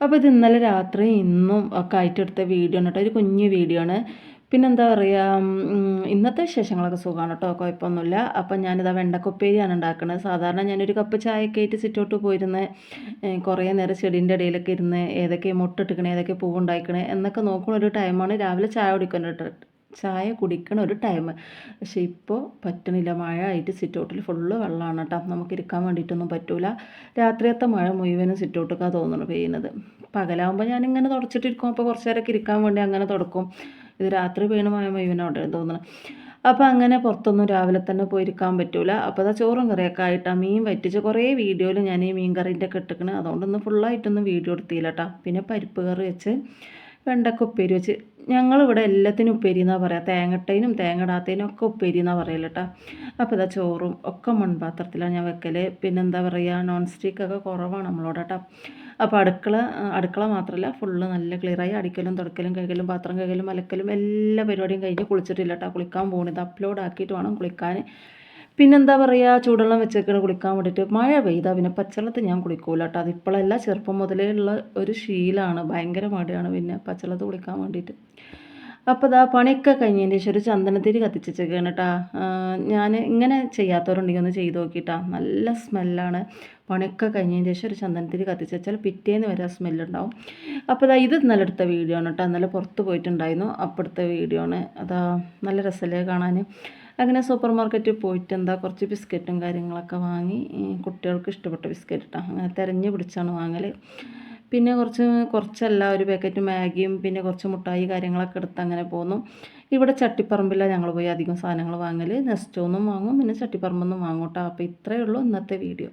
അപ്പോൾ ഇത് ഇന്നലെ രാത്രി ഇന്നും ഒക്കെ ആയിട്ട് എടുത്ത വീഡിയോ ആണ് കേട്ടോ. ഒരു കുഞ്ഞു വീഡിയോ ആണ്. പിന്നെന്താ പറയുക ഇന്നത്തെ വിശേഷങ്ങളൊക്കെ സുഖമാണ് കേട്ടോ കുഴപ്പമൊന്നുമില്ല. അപ്പം ഞാനിതാ വെണ്ടക്കൊപ്പേരിയാണ് ഉണ്ടാക്കുന്നത് സാധാരണ ഞാനൊരു കപ്പ് ചായയൊക്കെ ആയിട്ട് സിറ്റോട്ട് പോയിരുന്ന് കുറേ നേരം ചെടീന്റെ ഇടയിലൊക്കെ ഇരുന്ന് ഏതൊക്കെ മുട്ടിട്ടിക്കണേ ഏതൊക്കെ പൂവുണ്ടായിക്കണേ എന്നൊക്കെ നോക്കുന്ന ഒരു ടൈമാണ് രാവിലെ ചായ കുടിക്കുന്നത് ചായ കുടിക്കണ ഒരു ടൈം പക്ഷേ ഇപ്പോൾ പറ്റണില്ല. മഴ ആയിട്ട് സിറ്റൗട്ടിൽ ഫുള്ള് വെള്ളമാണ് കേട്ടോ നമുക്ക് ഇരിക്കാൻ വേണ്ടിയിട്ടൊന്നും പറ്റൂല. രാത്രിയത്തെ മഴ മുഴുവനും സിറ്റൗട്ടൊക്കെ തോന്നുന്നു പെയ്യുന്നത്. പകലാകുമ്പോൾ ഞാനിങ്ങനെ തുടച്ചിട്ടിരിക്കും. അപ്പോൾ കുറച്ച് നേരമൊക്കെ ഇരിക്കാൻ വേണ്ടി അങ്ങനെ തുടക്കും. ഇത് രാത്രി പെയ്യണ മഴ മുഴുവനും അവിടെ തോന്നുന്നു അപ്പോൾ അങ്ങനെ പുറത്തൊന്നും രാവിലെ തന്നെ പോയിരിക്കാൻ പറ്റൂല. അപ്പോൾ അതാ ചോറും കറിയൊക്കെ ആയിട്ടാണ് മീൻ വറ്റിച്ച കുറേ വീഡിയോയിൽ ഞാൻ ഈ മീൻ കറീന്റെ ഒക്കെ ഇട്ടിക്കണ് അതുകൊണ്ടൊന്നും ഫുള്ളായിട്ടൊന്നും വീഡിയോ എടുത്തില്ല കേട്ടോ പിന്നെ പരിപ്പ് കറി വെച്ച് വെണ്ടക്ക ഉപ്പേരി വെച്ച്. ഞങ്ങളിവിടെ എല്ലാത്തിനും ഉപ്പേരി എന്നാണ് പറയുക തേങ്ങട്ടേനും തേങ്ങടാത്തേനും ഒക്കെ ഉപ്പേരി എന്നാണ് പറയൽ കേട്ടോ അപ്പോൾ ഇതാ ചോറും ഒക്കെ മൺപാത്രത്തിലാണ് ഞാൻ വെക്കൽ പിന്നെ എന്താ പറയുക നോൺ സ്റ്റിക്കൊക്കെ കുറവാണ് നമ്മളോട് കേട്ടോ അപ്പോൾ അടുക്കള അടുക്കള മാത്രമല്ല ഫുള്ള് നല്ല ക്ലിയറായി അടിക്കലും തുടക്കലും കഴുകലും പാത്രം കഴുകലും അലക്കലും എല്ലാ പരിപാടിയും കഴിഞ്ഞ് കുളിച്ചിട്ടില്ല കേട്ടോ കുളിക്കാൻ പോകുന്നത് അപ്ലോഡ് ആക്കിയിട്ട് വേണം കുളിക്കാൻ പിന്നെന്താ പറയുക ചൂടുവെള്ളം വെച്ചേക്കണ കുളിക്കാൻ വേണ്ടിയിട്ട്. മഴ പെയ്താൽ പിന്നെ പച്ചവെള്ളത്തിൽ ഞാൻ കുളിക്കൂല കേട്ടോ. അതിപ്പോഴല്ല ചെറുപ്പം മുതലേ ഉള്ള ഒരു ശീലമാണ് ഭയങ്കര മടിയാണ് പിന്നെ പച്ചവെള്ളത്തിൽ കുളിക്കാൻ വേണ്ടിയിട്ട്. അപ്പോൾ ഇതാ പണിയൊക്കെ കഴിഞ്ഞതിന് ശേഷം ഒരു ചന്ദനത്തിരി കത്തിച്ചേക്കാണ് കേട്ടാ. ഞാൻ ഇങ്ങനെ ചെയ്യാത്തവരുണ്ടെങ്കിൽ ഒന്ന് ചെയ്ത് നോക്കിയിട്ടാ നല്ല സ്മെല്ലാണ്. പണിയൊക്കെ കഴിഞ്ഞതിന് ശേഷം ഒരു ചന്ദനത്തിരി കത്തിച്ച് വെച്ചാൽ പിറ്റേന്ന് വരെ സ്മെല്ലുണ്ടാവും. അപ്പോൾ ഇതാ ഇത് ഇന്നലെ എടുത്ത വീഡിയോ ആണ് കേട്ടോ. ഇന്നലെ പുറത്ത് പോയിട്ടുണ്ടായിരുന്നു. അപ്പോഴത്തെ വീഡിയോ ആണ്. അതാ നല്ല രസമല്ലേ കാണാൻ. അങ്ങനെ സൂപ്പർ മാർക്കറ്റിൽ പോയിട്ട് എന്താ കുറച്ച് ബിസ്ക്കറ്റും കാര്യങ്ങളൊക്കെ വാങ്ങി കുട്ടികൾക്ക് ഇഷ്ടപ്പെട്ട ബിസ്ക്കറ്റ് ഇട്ടാണ് അങ്ങനെ തിരഞ്ഞു പിടിച്ചാണ് വാങ്ങൽ പിന്നെ കുറച്ച് കുറച്ചല്ല ഒരു പാക്കറ്റ് മാഗിയും പിന്നെ കുറച്ച് മുട്ടായി കാര്യങ്ങളൊക്കെ എടുത്ത് അങ്ങനെ പോന്നു. ഇവിടെ ചട്ടിപ്പറമ്പിലാണ് ഞങ്ങൾ പോയി അധികം സാധനങ്ങൾ വാങ്ങൽ നെസ്റ്റോന്നും വാങ്ങും പിന്നെ ചട്ടിപ്പറമ്പൊന്നും വാങ്ങൂട്ടോ. അപ്പോൾ ഇത്രയേ ഉള്ളൂ ഇന്നത്തെ വീഡിയോ.